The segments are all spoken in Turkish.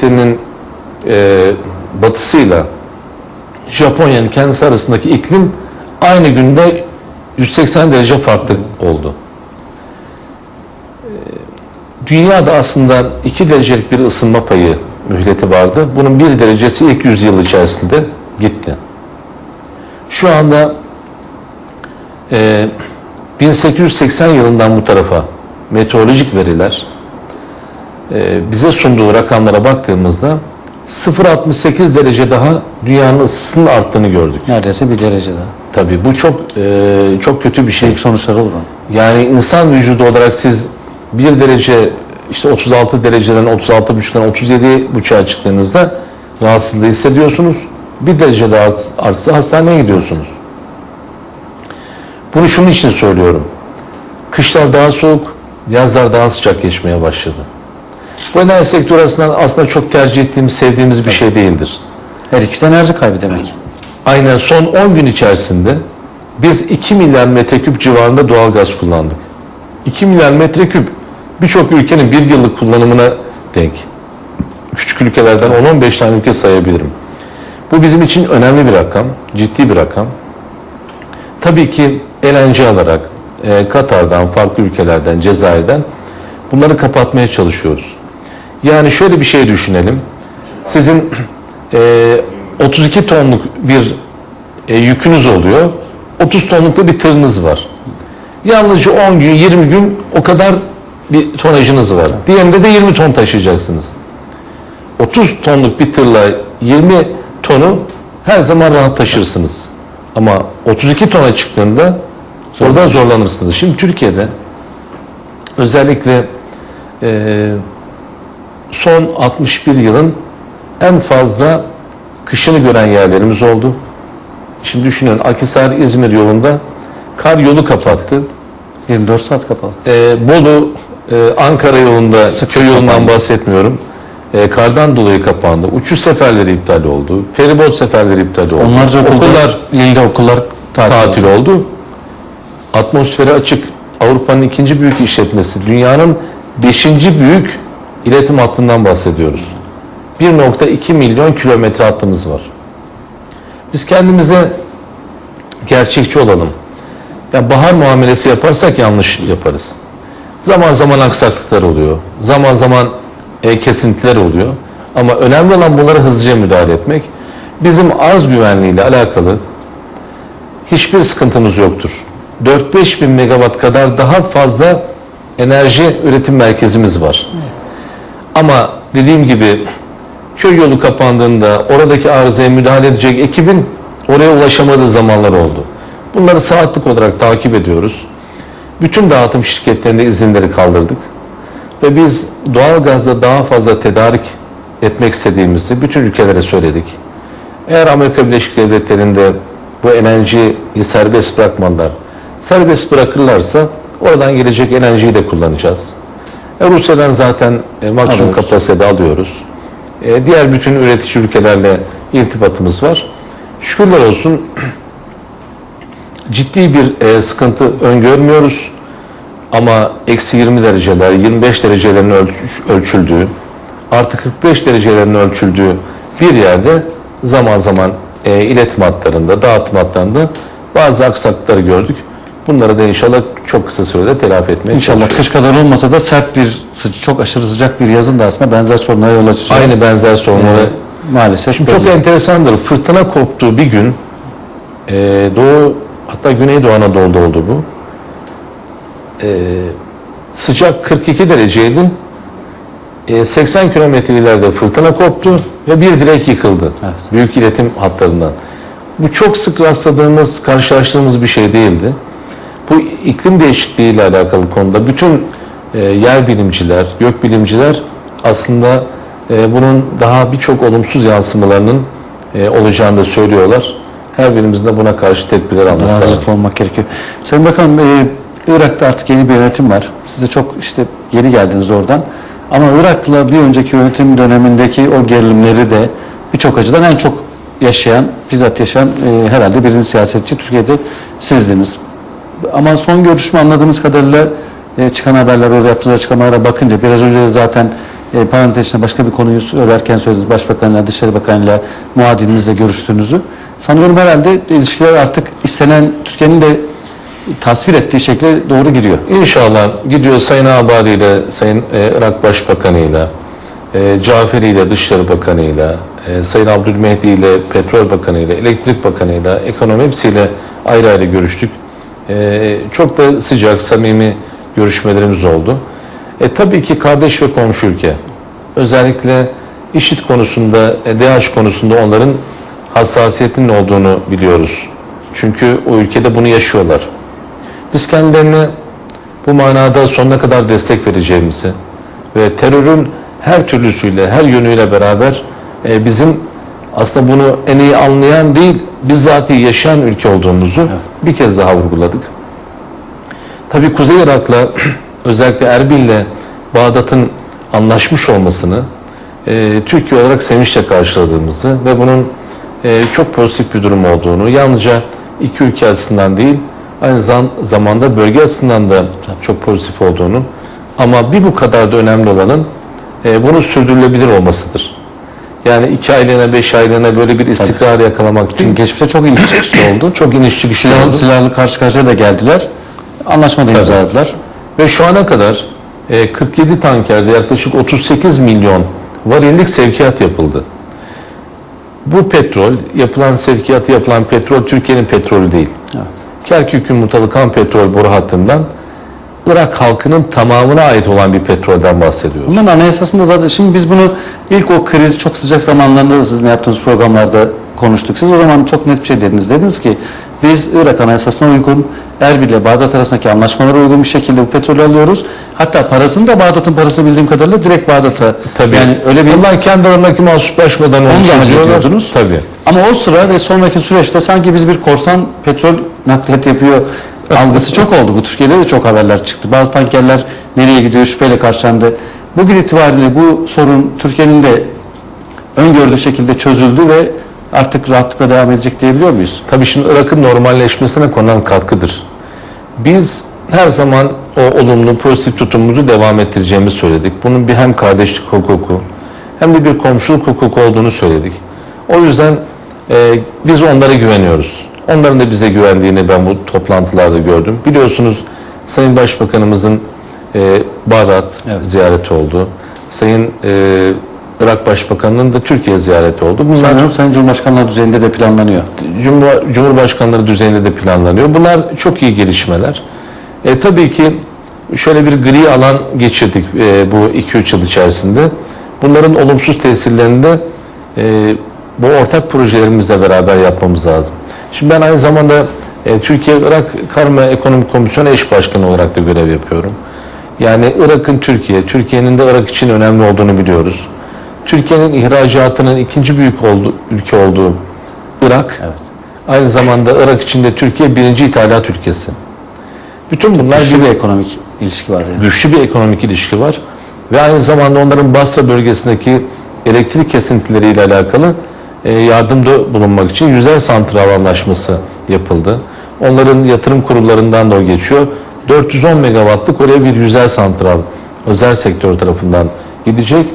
Devletleri'nin e, batısıyla Japonya'nın kendisi arasındaki iklim aynı günde 180 derece farklı oldu. E, Dünyada aslında 2 derecelik bir ısınma payı mühleti vardı. Bunun 1 derecesi ilk yüzyıl içerisinde gitti. Şu anda e, 1880 yılından bu tarafa meteorolojik veriler bize sunduğu rakamlara baktığımızda 0.68 derece daha dünyanın ısısının arttığını gördük. Neredeyse bir derece daha. Tabii bu çok e, çok kötü bir şey. Büyük sonuçları olur. onun. Yani insan vücudu olarak siz bir derece işte 36 dereceden 36.5'dan 37.5'a çıktığınızda rahatsızlığı hissediyorsunuz. Bir derece daha art- artsa hastaneye gidiyorsunuz. Bunu şunun için söylüyorum. Kışlar daha soğuk, yazlar daha sıcak geçmeye başladı. Bu enerji sektörü aslında, aslında çok tercih ettiğimiz, sevdiğimiz bir şey değildir. Her ikisi enerji kaybı demek. Aynen son 10 gün içerisinde biz 2 milyar metreküp civarında doğalgaz kullandık. 2 milyar metreküp birçok ülkenin bir yıllık kullanımına denk. Küçük ülkelerden 10-15 tane ülke sayabilirim. Bu bizim için önemli bir rakam, ciddi bir rakam. Tabii ki LNG alarak e, Katar'dan, farklı ülkelerden, Cezayir'den bunları kapatmaya çalışıyoruz. Yani şöyle bir şey düşünelim. Sizin e, 32 tonluk bir e, yükünüz oluyor. 30 tonluk da bir tırınız var. Yalnızca 10 gün, 20 gün o kadar bir tonajınız var. Diğerinde de 20 ton taşıyacaksınız. 30 tonluk bir tırla 20 tonu her zaman rahat taşırsınız. Ama 32 tona çıktığında orada zorlanırsınız. Şimdi Türkiye'de özellikle eee, son 61 yılın en fazla kışını gören yerlerimiz oldu. Şimdi düşünün Akhisar İzmir yolunda kar yolu kapattı. 24 saat kapalı. Ee, Bolu e, Ankara yolunda köy yolundan bahsetmiyorum. Ee, kardan dolayı kapandı. Uçuş seferleri iptal oldu. Feribot seferleri iptal oldu. Onlarca okulda, okullar ilde okullar tatil, tatil oldu. Atmosferi açık. Avrupa'nın ikinci büyük işletmesi. Dünyanın beşinci büyük iletim hattından bahsediyoruz. 1.2 milyon kilometre hattımız var. Biz kendimize gerçekçi olalım. Ya bahar muamelesi yaparsak yanlış yaparız. Zaman zaman aksaklıklar oluyor. Zaman zaman e, kesintiler oluyor. Ama önemli olan bunlara hızlıca müdahale etmek. Bizim arz güvenliğiyle alakalı hiçbir sıkıntımız yoktur. 4-5 bin megawatt kadar daha fazla enerji üretim merkezimiz var. Ama dediğim gibi köy yolu kapandığında oradaki arızaya müdahale edecek ekibin oraya ulaşamadığı zamanlar oldu. Bunları saatlik olarak takip ediyoruz. Bütün dağıtım şirketlerinde izinleri kaldırdık. Ve biz doğalgazda daha fazla tedarik etmek istediğimizi bütün ülkelere söyledik. Eğer Amerika Birleşik Devletleri'nde bu enerjiyi serbest bırakmadılar, serbest bırakırlarsa oradan gelecek enerjiyi de kullanacağız. E, Rusya'dan zaten e, maksimum Alıyoruz. kapasitede alıyoruz. E, diğer bütün üretici ülkelerle irtibatımız var. Şükürler olsun ciddi bir e, sıkıntı öngörmüyoruz. Ama eksi 20 dereceler, 25 derecelerin ölç- ölçüldüğü, artı 45 derecelerin ölçüldüğü bir yerde zaman zaman e, iletim hatlarında, dağıtım hatlarında bazı aksaklıkları gördük. Bunları da inşallah çok kısa sürede telafi etmeye İnşallah kış kadar olmasa da sert bir, çok aşırı sıcak bir yazın da aslında benzer sorunlara yol açacak. Aynı benzer sorunları maalesef. Şimdi çok enteresandır. Fırtına koptuğu bir gün e, Doğu hatta Güneydoğu Anadolu'da oldu bu. E, sıcak 42 dereceydi. E, 80 kilometre ileride fırtına koptu ve bir direk yıkıldı. Evet. Büyük iletim hatlarından. Bu çok sık rastladığımız, karşılaştığımız bir şey değildi. Bu iklim değişikliği ile alakalı konuda bütün e, yer bilimciler, gök bilimciler aslında e, bunun daha birçok olumsuz yansımalarının e, olacağını da söylüyorlar. Her birimizin de buna karşı tedbirler alması lazım. olmak gerekiyor. Sayın Bakanım, e, Irak'ta artık yeni bir yönetim var. Siz de çok işte yeni geldiniz oradan. Ama Irak'la bir önceki yönetim dönemindeki o gerilimleri de birçok açıdan en çok yaşayan, bizzat yaşayan e, herhalde birinci siyasetçi Türkiye'de sizdiniz. Ama son görüşme anladığımız kadarıyla e, çıkan haberler, orada yaptığınız açıklamalara bakınca biraz önce de zaten e, parantez içinde başka bir konuyu söylerken söylediniz. Başbakanla, Dışişleri Bakanı'yla, muadilinizle görüştüğünüzü. Sanıyorum herhalde ilişkiler artık istenen Türkiye'nin de tasvir ettiği şekle doğru giriyor. İnşallah gidiyor Sayın Abadi ile Sayın e, Irak Başbakanı ile e, Caferi ile Dışişleri Bakanı ile e, Sayın Abdülmehdi ile Petrol Bakanı ile Elektrik Bakanı ile Ekonomi hepsiyle ayrı ayrı görüştük. E, çok da sıcak, samimi görüşmelerimiz oldu. E, tabii ki kardeş ve komşu ülke. Özellikle IŞİD konusunda, e, DAEŞ konusunda onların hassasiyetinin olduğunu biliyoruz. Çünkü o ülkede bunu yaşıyorlar. Biz kendilerine bu manada sonuna kadar destek vereceğimizi ve terörün her türlüsüyle, her yönüyle beraber e, bizim aslında bunu en iyi anlayan değil, bizzat yaşayan ülke olduğumuzu bir kez daha vurguladık. Tabii Kuzey Irak'la özellikle Erbil'le Bağdat'ın anlaşmış olmasını e, Türkiye olarak sevinçle karşıladığımızı ve bunun e, çok pozitif bir durum olduğunu, yalnızca iki ülke açısından değil, aynı zam- zamanda bölge açısından da çok pozitif olduğunu ama bir bu kadar da önemli olanın e, bunun sürdürülebilir olmasıdır. Yani iki aylığına, beş aylığına böyle bir istikrar yakalamak değil. Çünkü geçmişte çok iniş çıkışı oldu. Çok iniş çıkışı Silahlı, oldu. silahlı karşı karşıya da geldiler. Anlaşma da imzaladılar. Ve şu ana kadar e, 47 tankerde yaklaşık 38 milyon varillik sevkiyat yapıldı. Bu petrol, yapılan sevkiyatı yapılan petrol Türkiye'nin petrolü değil. Evet. Kerkük Yumurtalı Kan Petrol boru hattından Irak halkının tamamına ait olan bir petrolden bahsediyoruz. Bunların anayasasında zaten şimdi biz bunu ilk o kriz çok sıcak zamanlarında da sizin yaptığınız programlarda konuştuk. Siz o zaman çok net bir şey dediniz. Dediniz ki biz Irak anayasasına uygun Erbil ile Bağdat arasındaki anlaşmalara uygun bir şekilde bu petrolü alıyoruz. Hatta parasını da Bağdat'ın parası bildiğim kadarıyla direkt Bağdat'a. Tabii. Yani öyle bir Onlar kendi aralarındaki mahsuslaşmadan hallediyorsunuz. Tabii. Ama o sıra ve sonraki süreçte sanki biz bir korsan petrol nakliyat yapıyor algısı çok oldu. Bu Türkiye'de de çok haberler çıktı. Bazı tankerler nereye gidiyor şüpheyle karşılandı. Bugün itibariyle bu sorun Türkiye'nin de öngördüğü şekilde çözüldü ve artık rahatlıkla devam edecek diyebiliyor muyuz? Tabii şimdi Irak'ın normalleşmesine konan katkıdır. Biz her zaman o olumlu, pozitif tutumumuzu devam ettireceğimizi söyledik. Bunun bir hem kardeşlik hukuku hem de bir komşuluk hukuku olduğunu söyledik. O yüzden e, biz onlara güveniyoruz. Onların da bize güvendiğini ben bu toplantılarda gördüm. Biliyorsunuz Sayın Başbakanımızın e, Bağdat Evet. ziyareti oldu. Sayın e, Irak Başbakanı'nın da Türkiye ziyareti oldu. Bunlar Sanıyorum Sayın Cumhurbaşkanlığı düzeyinde de planlanıyor. Cumhur, Cumhurbaşkanları düzeyinde de planlanıyor. Bunlar çok iyi gelişmeler. E, tabii ki şöyle bir gri alan geçirdik e, bu 2-3 yıl içerisinde. Bunların olumsuz tesirlerini de e, bu ortak projelerimizle beraber yapmamız lazım. Şimdi ben aynı zamanda e, Türkiye-Irak Karma Ekonomik Komisyonu eş başkanı olarak da görev yapıyorum. Yani Irak'ın Türkiye, Türkiye'nin de Irak için önemli olduğunu biliyoruz. Türkiye'nin ihracatının ikinci büyük oldu, ülke olduğu Irak, Evet. aynı zamanda Irak içinde Türkiye birinci ithalat ülkesi. Bütün bunlar Güçlü bir bir ekonomik ilişki var yani. güçlü bir ekonomik ilişki var. Ve aynı zamanda onların Basra bölgesindeki elektrik kesintileriyle alakalı yardımda bulunmak için yüzer santral anlaşması yapıldı. Onların yatırım kurullarından da o geçiyor. 410 megawattlık oraya bir yüzer santral özel sektör tarafından gidecek.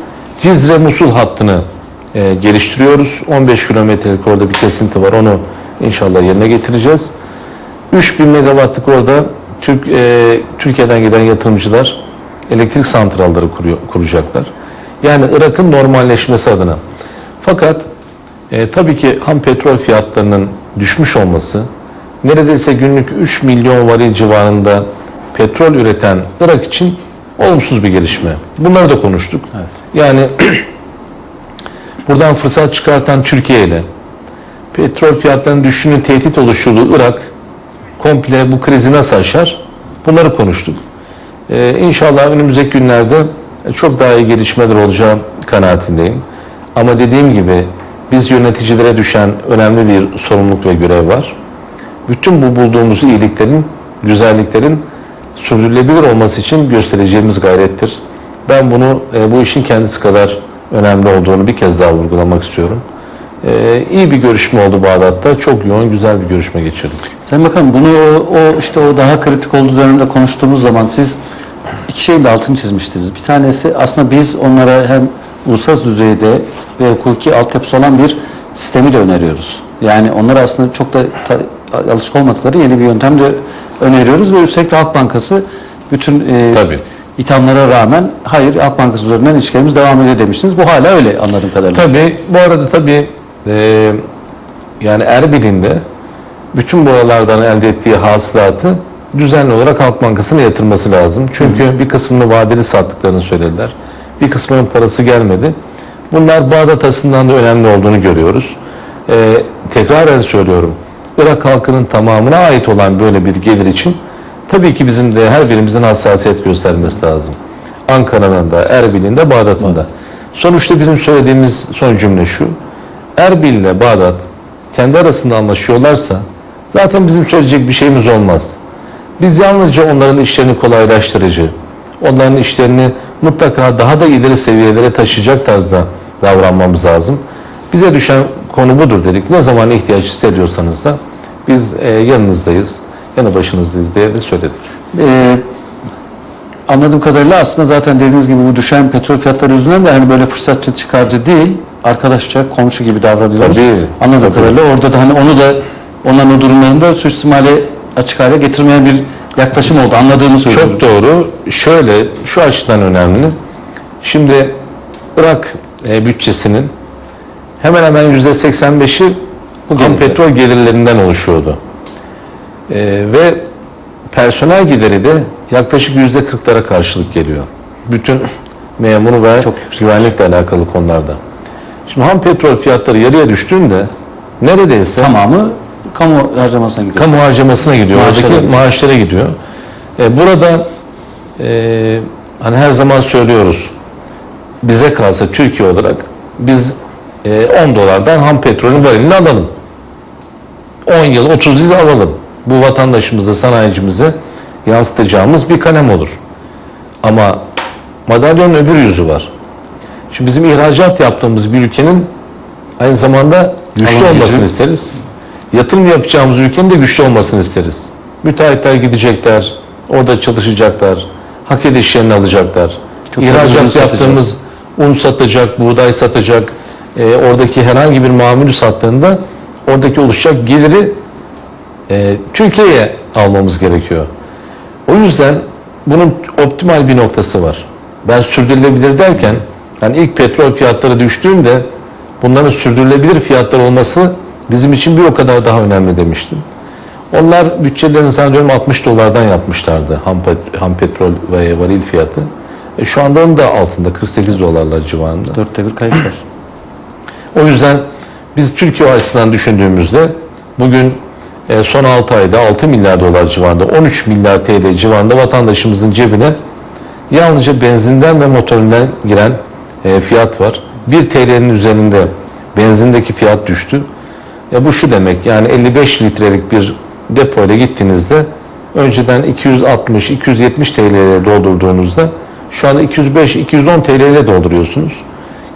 Cizre Musul hattını e, geliştiriyoruz. 15 kilometrelik orada bir kesinti var. Onu inşallah yerine getireceğiz. 3000 megawattlık orada Türk, e, Türkiye'den giden yatırımcılar elektrik santralları kuruyor, kuracaklar. Yani Irak'ın normalleşmesi adına. Fakat e, tabii ki ham petrol fiyatlarının düşmüş olması, neredeyse günlük 3 milyon varil civarında petrol üreten Irak için olumsuz bir gelişme. Bunları da konuştuk. Evet. Yani buradan fırsat çıkartan Türkiye ile petrol fiyatlarının düşüşünün tehdit oluşturduğu Irak komple bu krizi nasıl aşar? Bunları konuştuk. Ee, inşallah önümüzdeki günlerde çok daha iyi gelişmeler olacağı kanaatindeyim. Ama dediğim gibi biz yöneticilere düşen önemli bir sorumluluk ve görev var. Bütün bu bulduğumuz iyiliklerin, güzelliklerin sürdürülebilir olması için göstereceğimiz gayrettir. Ben bunu e, bu işin kendisi kadar önemli olduğunu bir kez daha vurgulamak istiyorum. E, iyi bir görüşme oldu Bağdat'ta. Çok yoğun, güzel bir görüşme geçirdik. Sayın Bakan bunu o, o işte o daha kritik olduğu dönemde konuştuğumuz zaman siz iki şeyin de altını çizmiştiniz. Bir tanesi aslında biz onlara hem uluslararası düzeyde ve hukuki altyapısı olan bir sistemi de öneriyoruz. Yani onlara aslında çok da ta- alışık olmadıkları yeni bir yöntem de öneriyoruz ve üstelik de Halk Bankası bütün e, Tabii. ithamlara rağmen hayır Halk Bankası üzerinden ilişkilerimiz devam ediyor demiştiniz. Bu hala öyle anladığım kadarıyla. Tabii bu arada tabii e, yani Erbil'in de bütün boyalardan elde ettiği hasılatı düzenli olarak Halk Bankası'na yatırması lazım. Çünkü bir kısmını vadeli sattıklarını söylediler. Bir kısmının parası gelmedi. Bunlar Bağdat açısından da önemli olduğunu görüyoruz. E, tekrar söylüyorum. Irak halkının tamamına ait olan böyle bir gelir için tabii ki bizim de her birimizin hassasiyet göstermesi lazım. Ankara'nın da, Erbil'in de, Bağdat'ın da. Sonuçta bizim söylediğimiz son cümle şu. Erbil ile Bağdat kendi arasında anlaşıyorlarsa zaten bizim söyleyecek bir şeyimiz olmaz. Biz yalnızca onların işlerini kolaylaştırıcı, onların işlerini mutlaka daha da ileri seviyelere taşıyacak tarzda davranmamız lazım. Bize düşen konu budur dedik. Ne zaman ihtiyaç hissediyorsanız da biz e, yanınızdayız, yanı başınızdayız diye de söyledik. Ee, anladığım kadarıyla aslında zaten dediğiniz gibi bu düşen petrol fiyatları yüzünden de hani böyle fırsatçı çıkarcı değil, arkadaşça, komşu gibi davranıyoruz. Tabii. Anladığım Tabii. kadarıyla orada da hani onu da onların o durumlarında suistimale açık hale getirmeyen bir yaklaşım oldu. Anladığımı söylüyorum. Çok doğru. Şöyle, şu açıdan önemli. Şimdi Irak e, bütçesinin hemen hemen yüzde 85'i bu ham petrol gelirlerinden oluşuyordu. E, ve personel gideri de yaklaşık yüzde 40'lara karşılık geliyor. Bütün memuru ve güvenlikle alakalı konularda. Şimdi ham petrol fiyatları yarıya düştüğünde neredeyse Tamamı kamu harcamasına gidiyor. kamu harcamasına gidiyor. Maaşlara Oradaki gidiyor. maaşlara gidiyor. E, burada e, hani her zaman söylüyoruz bize kalsa Türkiye olarak biz e, 10 dolardan ham petrolün varilini alalım. 10 yıl 30 yıl alalım. Bu vatandaşımıza, sanayicimize yansıtacağımız bir kalem olur. Ama madalyonun öbür yüzü var. Şimdi bizim ihracat yaptığımız bir ülkenin aynı zamanda güçlü olmasını isteriz. Yatırım yapacağımız ülkenin de güçlü olmasını isteriz. Müteahhitler gidecekler, orada çalışacaklar, hak edişlerini alacaklar. Çok İhracat satacağız. yaptığımız un satacak, buğday satacak, e, oradaki herhangi bir mamülü sattığında oradaki oluşacak geliri e, Türkiye'ye almamız gerekiyor. O yüzden bunun optimal bir noktası var. Ben sürdürülebilir derken yani ilk petrol fiyatları düştüğünde bunların sürdürülebilir fiyatlar olması bizim için bir o kadar daha önemli demiştim. Onlar bütçelerini sanıyorum 60 dolardan yapmışlardı ham, pet- ham petrol ve varil fiyatı. E, şu anda onun da altında 48 dolarlar civarında. Dörtte bir kayıp var. O yüzden biz Türkiye açısından düşündüğümüzde bugün e, son 6 ayda 6 milyar dolar civarında 13 milyar TL civarında vatandaşımızın cebine yalnızca benzinden ve motorundan giren e, fiyat var. 1 TL'nin üzerinde benzindeki fiyat düştü. Ya bu şu demek yani 55 litrelik bir depoyla gittiğinizde önceden 260-270 TL'ye doldurduğunuzda şu anda 205-210 TL ile dolduruyorsunuz.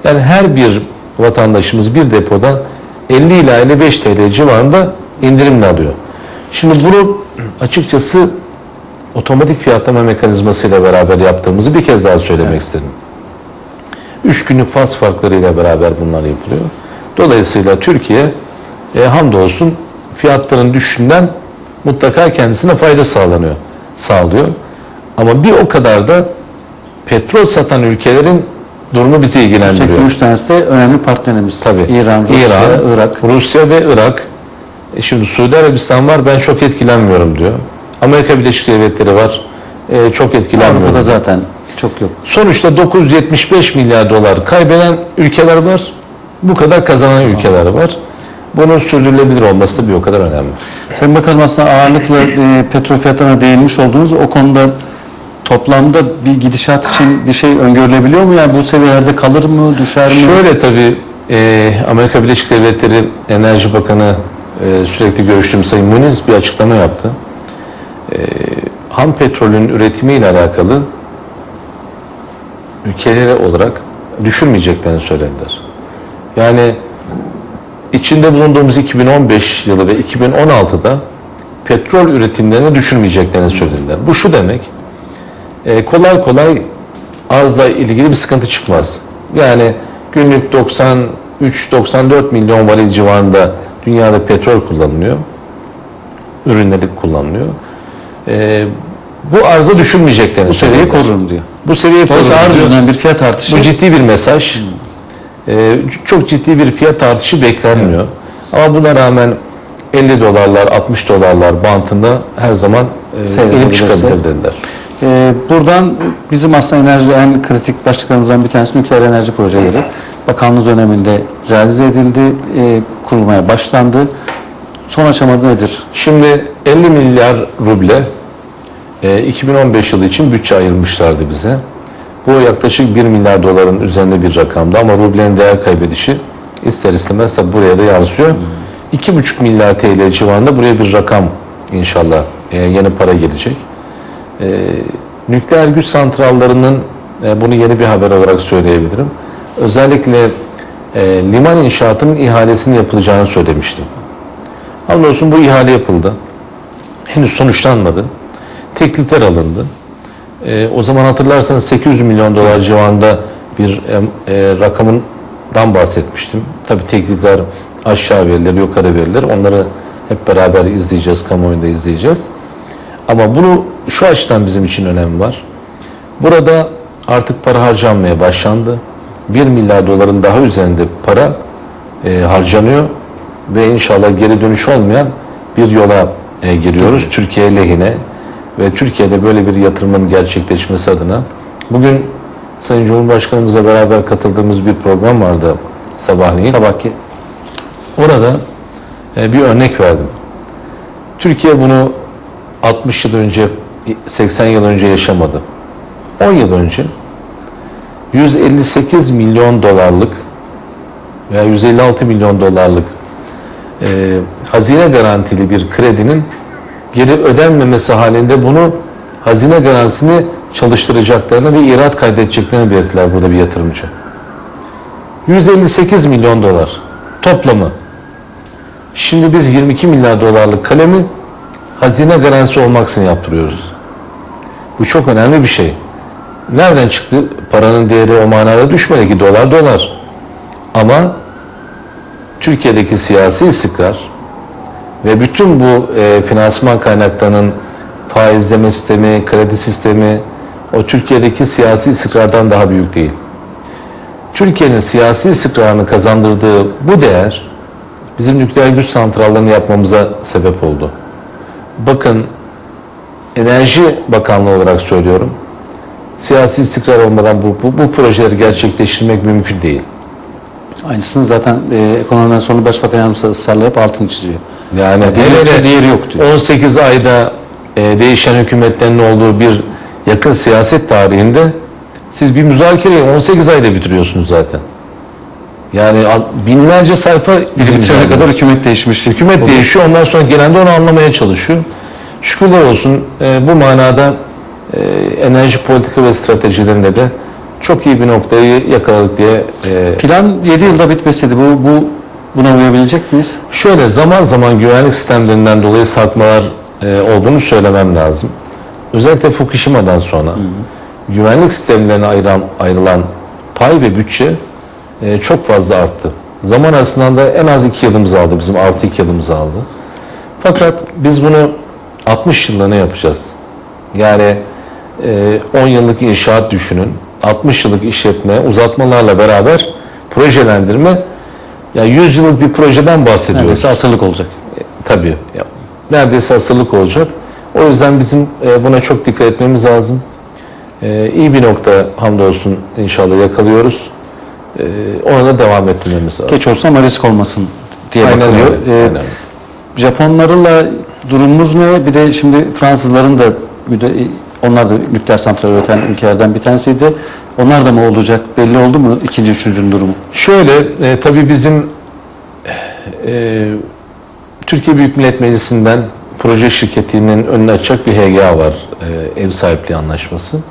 Yani her bir vatandaşımız bir depoda 50 ila 55 TL civarında indirimle alıyor. Şimdi bunu açıkçası otomatik fiyatlama mekanizmasıyla beraber yaptığımızı bir kez daha söylemek istedim. 3 günlük faz farklarıyla beraber bunlar yapılıyor. Dolayısıyla Türkiye e, hamdolsun fiyatların düşüşünden mutlaka kendisine fayda sağlanıyor, sağlıyor. Ama bir o kadar da petrol satan ülkelerin durumu bizi ilgilendiriyor. Üç tanesi de önemli partnerimiz. Tabii. İran, Rusya, İran, Irak. Rusya ve Irak. E şimdi Suudi Arabistan var ben çok etkilenmiyorum diyor. Amerika Birleşik Devletleri var. e, çok etkilenmiyorum. Avrupa'da zaten çok yok. Sonuçta 975 milyar dolar kaybeden ülkeler var. Bu kadar kazanan ülkeler var. Bunun sürdürülebilir olması da bir o kadar önemli. Sayın Bakanım aslında ağırlıkla e, petrol fiyatlarına değinmiş olduğunuz o konuda toplamda bir gidişat için bir şey öngörülebiliyor mu? Yani bu seviyelerde kalır mı, düşer mi? Şöyle tabii e, Amerika Birleşik Devletleri Enerji Bakanı e, sürekli görüştüğüm Sayın Muniz bir açıklama yaptı. E, ham petrolün üretimiyle alakalı ülkeleri olarak düşürmeyeceklerini söylediler. Yani içinde bulunduğumuz 2015 yılı ve 2016'da petrol üretimlerini düşürmeyeceklerini söylediler. Bu şu demek, e, kolay kolay arzla ilgili bir sıkıntı çıkmaz. Yani günlük 93-94 milyon varil civarında dünyada petrol kullanılıyor. Ürünleri kullanılıyor. E, bu arıza düşürmeyeceklerini Bu seviyeyi korurum diyor. Bu seviyeyi korurum arz bir fiyat artışı Bu ciddi bir mesaj. Ee, çok ciddi bir fiyat artışı beklenmiyor. Ama buna rağmen 50 dolarlar, 60 dolarlar bantında her zaman e, inip çıkabilir dediler. Ee, buradan bizim aslında enerji en kritik başlıklarımızdan bir tanesi nükleer enerji projeleri. Bakanlığı döneminde realize edildi, e, kurulmaya başlandı. Son aşamada nedir? Şimdi 50 milyar ruble e, 2015 yılı için bütçe ayırmışlardı bize. Bu yaklaşık 1 milyar doların üzerinde bir rakamdı ama rublenin değer kaybedişi ister istemez tabi buraya da yansıyor. 2,5 milyar TL civarında buraya bir rakam inşallah e, yeni para gelecek. E, nükleer güç santrallarının e, bunu yeni bir haber olarak söyleyebilirim. Özellikle e, liman inşaatının ihalesinin yapılacağını söylemiştim. Hamdolsun bu ihale yapıldı. Henüz sonuçlanmadı. Teklifler alındı. Ee, o zaman hatırlarsanız 800 milyon dolar civarında bir e, e, rakamından bahsetmiştim. Tabii teklifler aşağı verilir, yukarı verilir. Onları hep beraber izleyeceğiz, kamuoyunda izleyeceğiz. Ama bunu şu açıdan bizim için önemi var. Burada artık para harcanmaya başlandı. 1 milyar doların daha üzerinde para e, harcanıyor ve inşallah geri dönüş olmayan bir yola e, giriyoruz. Türkiye lehine ve Türkiye'de böyle bir yatırımın gerçekleşmesi adına. Bugün Sayın Cumhurbaşkanımızla beraber katıldığımız bir program vardı sabahleyin. Sabahki Orada e, bir örnek verdim. Türkiye bunu 60 yıl önce, 80 yıl önce yaşamadı. 10 yıl önce 158 milyon dolarlık veya 156 milyon dolarlık e, hazine garantili bir kredinin geri ödenmemesi halinde bunu hazine garantisini çalıştıracaklarını ve irat kaydedeceklerini belirttiler burada bir yatırımcı. 158 milyon dolar toplamı. Şimdi biz 22 milyar dolarlık kalemi hazine garantisi olmaksızın yaptırıyoruz. Bu çok önemli bir şey. Nereden çıktı? Paranın değeri o manada düşmedi ki dolar dolar. Ama Türkiye'deki siyasi istikrar ve bütün bu e, finansman kaynaklarının faizleme sistemi, kredi sistemi o Türkiye'deki siyasi istikrardan daha büyük değil. Türkiye'nin siyasi istikrarını kazandırdığı bu değer bizim nükleer güç santrallerini yapmamıza sebep oldu. Bakın Enerji Bakanlığı olarak söylüyorum. Siyasi istikrar olmadan bu, bu, bu projeleri gerçekleştirmek mümkün değil. aynısını zaten e, ekonomiden sonra Başbakan Yardımcısı ısrarla hep altını çiziyor. Yani Devlette hele diğeri yok diyor. 18 ayda e, değişen hükümetlerin olduğu bir yakın siyaset tarihinde siz bir müzakereyi 18 ayda bitiriyorsunuz zaten. Yani binlerce sayfa Bizim sene kadar hükümet değişmiş. Hükümet değişiyor ondan sonra gelen de onu anlamaya çalışıyor. Şükürler olsun e, bu manada e, enerji politika ve stratejilerinde de çok iyi bir noktayı yakaladık diye e, Plan 7 yılda bitmeseydi bu, bu buna uyabilecek miyiz? Şöyle zaman zaman güvenlik sistemlerinden dolayı sarkmalar e, olduğunu söylemem lazım. Özellikle Fukushima'dan sonra güvenlik sistemlerine ayıran, ayrılan pay ve bütçe e, çok fazla arttı. Zaman arasından da en az iki yılımız aldı. Bizim artı iki yılımız aldı. Fakat biz bunu 60 yılda ne yapacağız? Yani e, 10 yıllık inşaat düşünün. 60 yıllık işletme, uzatmalarla beraber projelendirme ya 100 yıllık bir projeden bahsediyoruz. Neredeyse asırlık olacak. Tabii. Ya, neredeyse asırlık olacak. O yüzden bizim e, buna çok dikkat etmemiz lazım. E, iyi bir nokta hamdolsun inşallah yakalıyoruz. E, ona da devam ettirmemiz lazım. Geç olsa ama risk olmasın diye Aynen bakılıyor. öyle, Ee, aynen. Japonlarla durumumuz ne? Bir de şimdi Fransızların da müde- onlar da nükleer santral üreten ülkelerden bir tanesiydi. Onlar da mı olacak? Belli oldu mu ikinci, üçüncünün durumu? Şöyle, e, tabii bizim e, Türkiye Büyük Millet Meclisi'nden proje şirketinin önüne açacak bir HGA var. E, ev sahipliği anlaşması.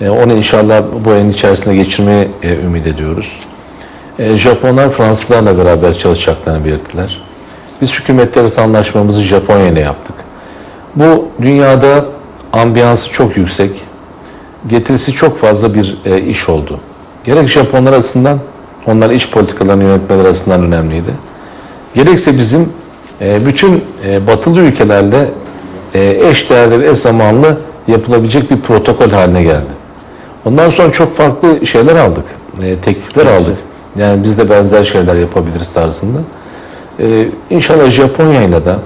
E, onu inşallah bu ayın içerisinde geçirmeyi e, ümit ediyoruz. E, Japonlar Fransızlarla beraber çalışacaklarını belirttiler. Biz hükümetler anlaşmamızı Japonya yaptık. Bu dünyada ambiyansı çok yüksek. getirisi çok fazla bir e, iş oldu. Gerek Japonlar açısından, onlar iç politikalarını yönetmeleri açısından önemliydi. Gerekse bizim e, bütün e, batılı ülkelerle e, eş değerli ve eş zamanlı yapılabilecek bir protokol haline geldi. Ondan sonra çok farklı şeyler aldık, e, teklifler aldık. Yani biz de benzer şeyler yapabiliriz tarzında. E, inşallah Japonya'yla da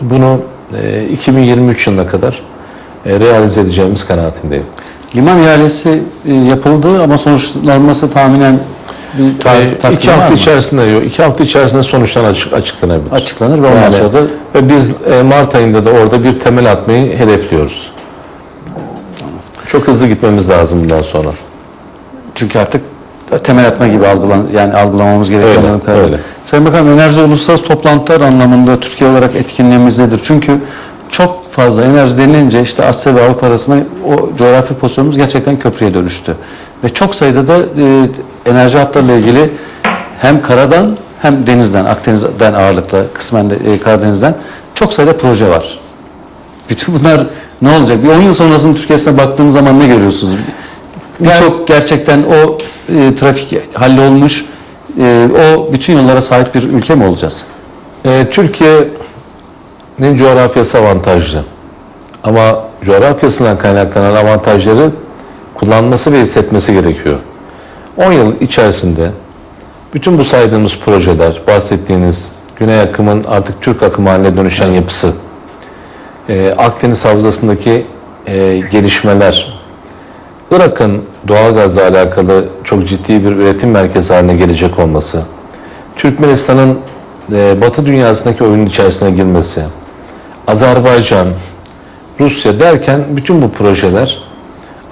bunu e, 2023 yılına kadar e, realize edeceğimiz kanaatindeyim. Liman ihalesi e, yapıldı ama sonuçlanması tahminen bir tar- E, iki hafta mı? içerisinde yok. iki hafta içerisinde sonuçlar açık, açıklanabilir. açıklanır ve ondan Yani, sonra da ve biz e, Mart ayında da orada bir temel atmayı hedefliyoruz. Çok hızlı gitmemiz lazım bundan sonra. Çünkü artık temel atma gibi algılan yani algılamamız gerekiyor. Öyle, kadarıyla. öyle. Sayın Bakan enerji uluslararası toplantılar anlamında Türkiye olarak etkinliğimiz nedir? Çünkü çok fazla enerji denilince işte Asya ve Avrupa arasında o coğrafi pozisyonumuz gerçekten köprüye dönüştü. Ve çok sayıda da e, enerji hatlarıyla ilgili hem karadan hem denizden, Akdeniz'den ağırlıkla kısmen de e, Karadeniz'den çok sayıda proje var. Bütün bunlar ne olacak? Bir 10 yıl sonrasının Türkiye'sine baktığınız zaman ne görüyorsunuz? Birçok gerçekten o e, trafik hallolmuş, e, o bütün yollara sahip bir ülke mi olacağız? E, Türkiye'nin coğrafyası avantajlı. Ama coğrafyasından kaynaklanan avantajları kullanması ve hissetmesi gerekiyor. 10 yıl içerisinde bütün bu saydığımız projeler, bahsettiğiniz Güney akımın artık Türk akımı haline dönüşen yapısı, e, Akdeniz Havzası'ndaki e, gelişmeler, Irak'ın doğalgazla alakalı çok ciddi bir üretim merkezi haline gelecek olması, Türkmenistan'ın e, Batı dünyasındaki oyunun içerisine girmesi, Azerbaycan, Rusya derken bütün bu projeler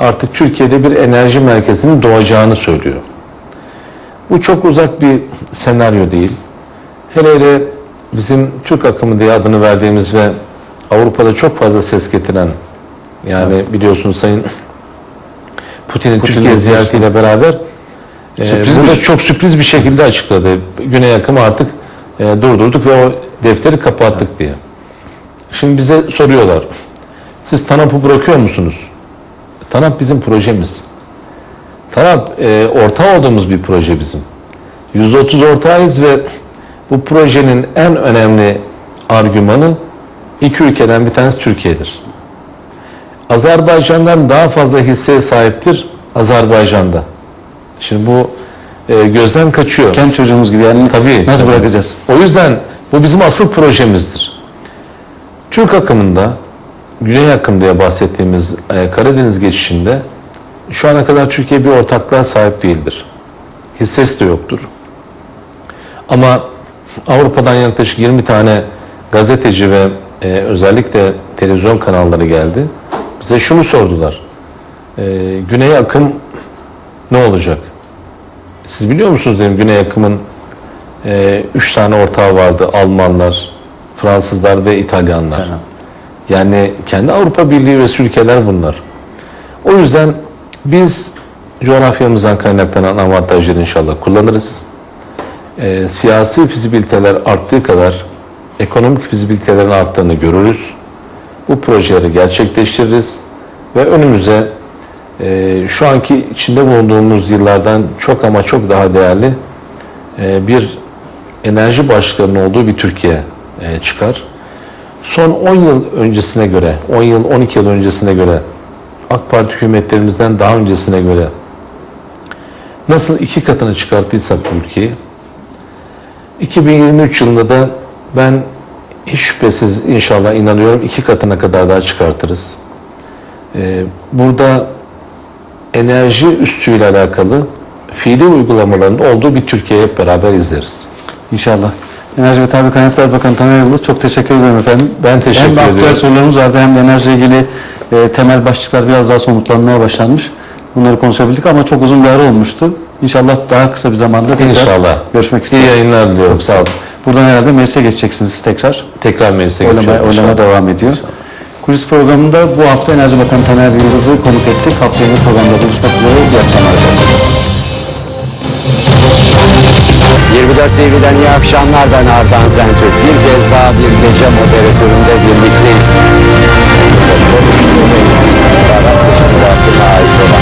artık Türkiye'de bir enerji merkezinin doğacağını söylüyor. Bu çok uzak bir senaryo değil. Hele hele bizim Türk akımı diye adını verdiğimiz ve Avrupa'da çok fazla ses getiren yani biliyorsunuz Sayın Putin'in Putin'in Türkiye ziyaretiyle beraber e, Sürpriz burada bir- çok sürpriz bir şekilde açıkladı. Güney akımı artık e, durdurduk ve o defteri kapattık diye. Şimdi bize soruyorlar. Siz TANAP'ı bırakıyor musunuz? TANAP bizim projemiz. TANAP e, ortağı olduğumuz bir proje bizim. %30 ortağıyız ve bu projenin en önemli argümanı iki ülkeden bir tanesi Türkiye'dir. Azerbaycan'dan daha fazla hisseye sahiptir Azerbaycan'da. Şimdi bu e, gözden kaçıyor. Kendi çocuğumuz gibi yani Tabii. nasıl tabii. bırakacağız? O yüzden bu bizim asıl projemizdir. Türk akımında, Güney akım diye bahsettiğimiz e, Karadeniz geçişinde şu ana kadar Türkiye bir ortaklığa sahip değildir. Hissesi de yoktur. Ama Avrupa'dan yaklaşık 20 tane gazeteci ve e, özellikle televizyon kanalları geldi. Bize şunu sordular. E, Güney akım ne olacak? Siz biliyor musunuz dedim Güney akımın e, üç tane ortağı vardı. Almanlar, Fransızlar ve İtalyanlar. Yani kendi Avrupa Birliği ve ülkeler bunlar. O yüzden biz coğrafyamızdan kaynaklanan avantajları inşallah kullanırız. E, siyasi fizibiliteler arttığı kadar ekonomik fizibilitelerin arttığını görürüz. Bu projeleri gerçekleştiririz ve önümüze e, şu anki içinde bulunduğumuz yıllardan çok ama çok daha değerli e, bir enerji başlıklarının olduğu bir Türkiye e, çıkar. Son 10 yıl öncesine göre, 10 yıl, 12 yıl öncesine göre, AK Parti hükümetlerimizden daha öncesine göre nasıl iki katını çıkarttıysak bu ülkeyi, 2023 yılında da ben hiç şüphesiz inşallah inanıyorum iki katına kadar daha çıkartırız. Ee, burada enerji üstüyle alakalı fiili uygulamaların olduğu bir Türkiye hep beraber izleriz. İnşallah. Enerji ve Tabi Kaynaklar Bakanı Taner Yıldız çok teşekkür ederim efendim. Ben teşekkür hem aktüel ediyorum. sorularımız vardı hem de enerjiyle ilgili e, temel başlıklar biraz daha somutlanmaya başlanmış. Bunları konuşabildik ama çok uzun bir ara olmuştu. İnşallah daha kısa bir zamanda tekrar İnşallah. görüşmek İyi isterim. yayınlar diliyorum. Sağ olun. Buradan herhalde meclise geçeceksiniz tekrar. Tekrar meclise Oylama, geçiyoruz oylama devam ediyor. Kulis programında bu hafta Enerji Bakanı Taner Yıldız'ı konuk ettik. Haftaya yeni programda buluşmak üzere. İyi akşamlar. efendim. 24 TV'den iyi akşamlar ben Ardan Zentürk. Bir kez daha bir gece moderatöründe birlikteyiz. Teşkilatı ait olan sırlara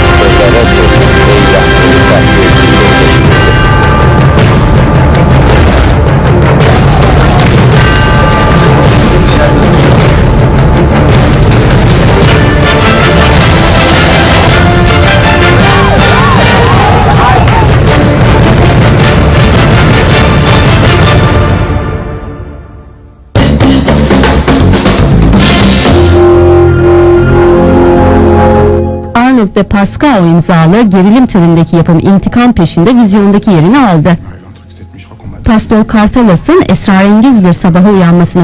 Arnold ve Pascal imzalı gerilim türündeki yapım İntikam Peşinde vizyondaki yerini aldı. Pastor Kartalas'ın esrarengiz bir sabaha uyanmasını